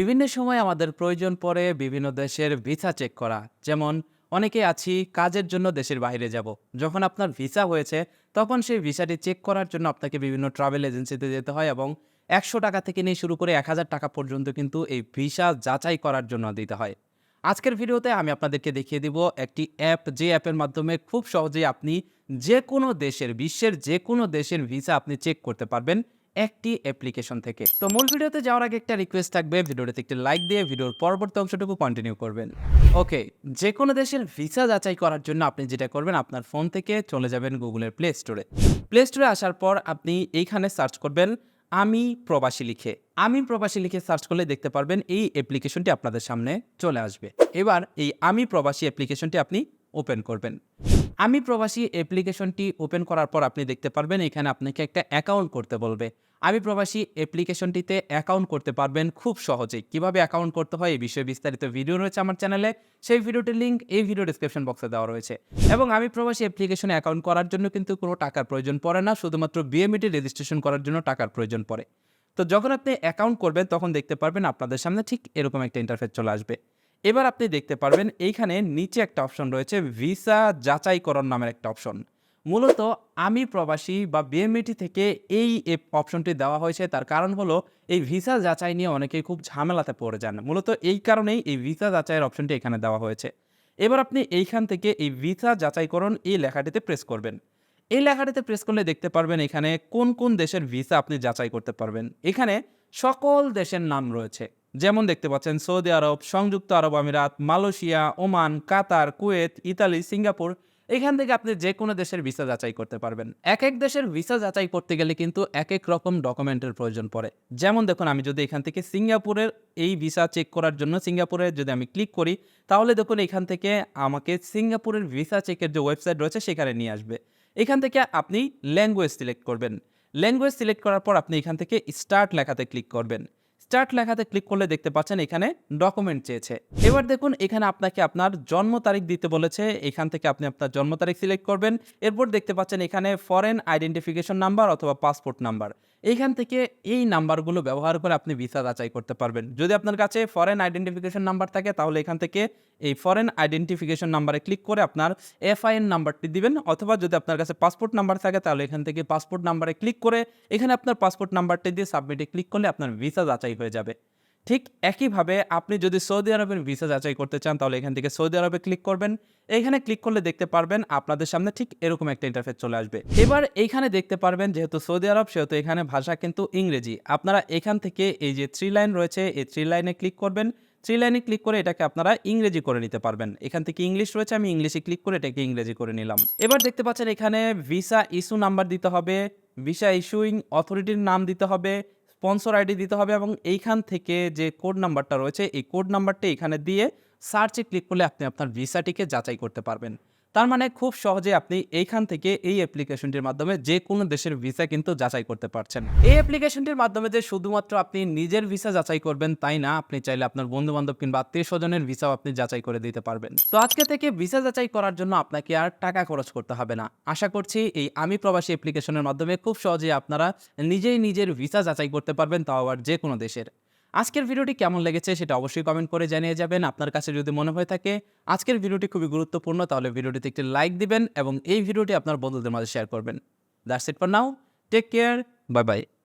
বিভিন্ন সময় আমাদের প্রয়োজন পড়ে বিভিন্ন দেশের ভিসা চেক করা। যেমন, অনেকে আছি, কাজের জন্য দেশের বাইরে যাব। যখন আপনার ভিসা হয়েছে, তখন সেই ভিসাটি চেক করার জন্য আপনাকে বিভিন্ন ট্রাভেল এজেন্সিতে যেতে হয় এবং একশো টাকা থেকে নিয়ে শুরু করে এক হাজার টাকা পর্যন্ত কিন্তু এই ভিসা যাচাই করার জন্য দিতে হয়। আজকের ভিডিওতে আমি আপনাদেরকে দেখিয়ে দিব একটি অ্যাপ, যে অ্যাপের মাধ্যমে খুব সহজেই আপনি যে কোনো দেশের, বিশ্বের যে কোনো দেশের ভিসা আপনি চেক করতে পারবেন। একটি অ্যাপ্লিকেশন থেকে। তো মূল ভিডিওতে যাওয়ার আগে একটা রিকোয়েস্ট থাকবে ভিডিওতে একটি লাইক দিয়ে ভিডিওর পরবর্তী অংশটুকু কন্টিনিউ করবেন। ওকে যে কোনো দেশের ভিসা যাচাই করার জন্য আপনি যেটা করবেন, আপনার ফোন থেকে চলে যাবেন গুগলের প্লে স্টোরে প্লে স্টোরে আসার পর আপনি এইখানে সার্চ করবেন, আমি প্রবাসী লিখে। আমি প্রবাসী লিখে সার্চ করলে দেখতে পারবেন এই অ্যাপ্লিকেশনটি আপনাদের সামনে চলে আসবে। এবার এই আমি প্রবাসী অ্যাপ্লিকেশনটি আপনি ওপেন করবেন। আমি প্রবাসী অ্যাপ্লিকেশনটি ওপেন করার পর আপনি দেখতে পারবেন এখানে আপনাকে একটা অ্যাকাউন্ট করতে বলবে। আমি প্রবাসী অ্যাপ্লিকেশনটিতে অ্যাকাউন্ট করতে পারবেন খুব সহজেই কীভাবে অ্যাকাউন্ট করতে হয় এই বিষয়ে বিস্তারিত ভিডিও রয়েছে আমার চ্যানেলে সেই ভিডিওটির লিঙ্ক এই ভিডিও ডিসক্রিপশন বক্সে দেওয়া রয়েছে। এবং আমি প্রবাসী অ্যাপ্লিকেশনে অ্যাকাউন্ট করার জন্য কিন্তু কোনো টাকার প্রয়োজন পড়ে না, শুধুমাত্র বিএমইটি রেজিস্ট্রেশন করার জন্য টাকার প্রয়োজন পড়ে। তো যখন আপনি অ্যাকাউন্ট করবেন, তখন দেখতে পারবেন আপনাদের সামনে ঠিক এরকম একটা ইন্টারফেস চলে আসবে। এবার আপনি দেখতে পারবেন এইখানে নিচে একটা অপশন রয়েছে, ভিসা যাচাইকরণ নামের একটা অপশন। মূলত আমি প্রবাসী বা বিএমইটি থেকে এই অপশনটি দেওয়া হয়েছে, তার কারণ হলো এই ভিসা যাচাই নিয়ে অনেকেই খুব ঝামেলাতে পড়ে যান। মূলত এই কারণেই এই ভিসা যাচাইয়ের অপশনটি এখানে দেওয়া হয়েছে। এবার আপনি এইখান থেকে এই ভিসা যাচাইকরণ এই লেখাটিতে প্রেস করবেন। এই লেখাটিতে প্রেস করলে দেখতে পারবেন এখানে কোন কোন দেশের ভিসা আপনি যাচাই করতে পারবেন। এখানে সকল দেশের নাম রয়েছে। যেমন দেখতে পাচ্ছেন, সৌদি আরব, সংযুক্ত আরব আমিরাত, Malaysia, Oman, Qatar, Kuwait, Italy, Singapore. এখান থেকে আপনি যে কোনো দেশের ভিসা যাচাই করতে পারবেন। এক এক দেশের ভিসা যাচাই করতে গেলে কিন্তু এক এক রকম ডকুমেন্টের প্রয়োজন পড়ে। যেমন দেখুন, আমি যদি এখান থেকে সিঙ্গাপুরের এই ভিসা চেক করার জন্য সিঙ্গাপুরে যদি আমি ক্লিক করি, তাহলে দেখুন, এখান থেকে আমাকে সিঙ্গাপুরের ভিসা চেকের যে ওয়েবসাইট রয়েছে, সেখানে নিয়ে আসবে। এখান থেকে আপনি ল্যাঙ্গুয়েজ সিলেক্ট করবেন। ল্যাঙ্গুয়েজ সিলেক্ট করার পর আপনি এখান থেকে স্টার্ট লেখাতে ক্লিক করবেন। স্টার্ট লেখাতে ক্লিক করলে দেখতে পাচ্ছেন এখানে ডকুমেন্ট চেয়েছে। এবার দেখুন, এখানে আপনাকে আপনার জন্ম তারিখ দিতে বলেছে। এখান থেকে আপনি আপনার জন্ম তারিখ সিলেক্ট করবেন। এরপর দেখতে পাচ্ছেন এখানে ফরেন আইডেন্টিফিকেশন নাম্বার অথবা পাসপোর্ট নাম্বার এইখান থেকে এই নাম্বারগুলো ব্যবহার করে আপনি ভিসা যাচাই করতে পারবেন। যদি আপনার কাছে ফরেন আইডেন্টিফিকেশন নাম্বার থাকে, তাহলে এখান থেকে এই ফরেন আইডেন্টিফিকেশন নাম্বারে ক্লিক করে আপনার এফআইএন নাম্বারটি দিবেন, অথবা যদি আপনার কাছে পাসপোর্ট নাম্বার থাকে, তাহলে এখান থেকে পাসপোর্ট নাম্বারে ক্লিক করে এখানে আপনার পাসপোর্ট নাম্বারটি দিয়ে সাবমিটে ক্লিক করলে আপনার ভিসা যাচাই হয়ে যাবে। ঠিক একইভাবে আপনি যদি সৌদি আরবের ভিসা যাচাই করতে চান, তাহলে এখান থেকে সৌদি আরবে ক্লিক করবেন। এখানে ক্লিক করলে দেখতে পারবেন আপনাদের সামনে ঠিক এরকম একটা ইন্টারফেস চলে আসবে। এবার এখানে দেখতে পারবেন যেহেতু সৌদি আরব, সেহেতু এখানে ভাষা কিন্তু ইংরেজি। আপনারা এখান থেকে এই যে থ্রি লাইন রয়েছে, এই থ্রি লাইনে ক্লিক করবেন। থ্রি লাইনে ক্লিক করে এটাকে আপনারা ইংরেজি করে নিতে পারবেন। এখান থেকে ইংলিশ রয়েছে, আমি ইংলিশে ক্লিক করে এটাকে ইংরেজি করে নিলাম। এবার দেখতে পাচ্ছেন এখানে ভিসা ইস্যু নাম্বার দিতে হবে ভিসা ইস্যুইং অথরিটির নাম দিতে হবে স্পন্সর আইডি দিতে হবে এবং এইখান থেকে যে কোড নাম্বারটা রয়েছে, এই কোড নাম্বারটি এখানে দিয়ে সার্চে ক্লিক করলে আপনি আপনার ভিসাটিকে যাচাই করতে পারবেন। তার মানে খুব সহজে আপনি এইখান থেকে এই অ্যাপ্লিকেশনটির মাধ্যমে যে কোনো দেশের ভিসা কিন্তু যাচাই করতে পারছেন। এই অ্যাপ্লিকেশনটির মাধ্যমে যে শুধুমাত্র আপনি নিজের ভিসা যাচাই করবেন তাই না, আপনি চাইলে আপনার বন্ধু বান্ধব কিংবা আত্মীয় স্বজনের ভিসাও আপনি যাচাই করে দিতে পারবেন। তো আজকে থেকে ভিসা যাচাই করার জন্য আপনাকে আর টাকা খরচ করতে হবে না। আশা করছি এই আমি প্রবাসী অ্যাপ্লিকেশনের মাধ্যমে খুব সহজেই আপনারা নিজেই নিজের ভিসা যাচাই করতে পারবেন, তাও আবার যে কোনো দেশের। আজকের ভিডিওটি কেমন লেগেছে সেটা অবশ্যই কমেন্ট করে জানিয়ে যাবেন। আপনার কাছে যদি মনে হয়ে থাকে আজকের ভিডিওটি খুবই গুরুত্বপূর্ণ, তাহলে ভিডিওটিতে একটি লাইক দিবেন এবং এই ভিডিওটি আপনার বন্ধুদের মাঝে শেয়ার করবেন। That's it for now take care bye bye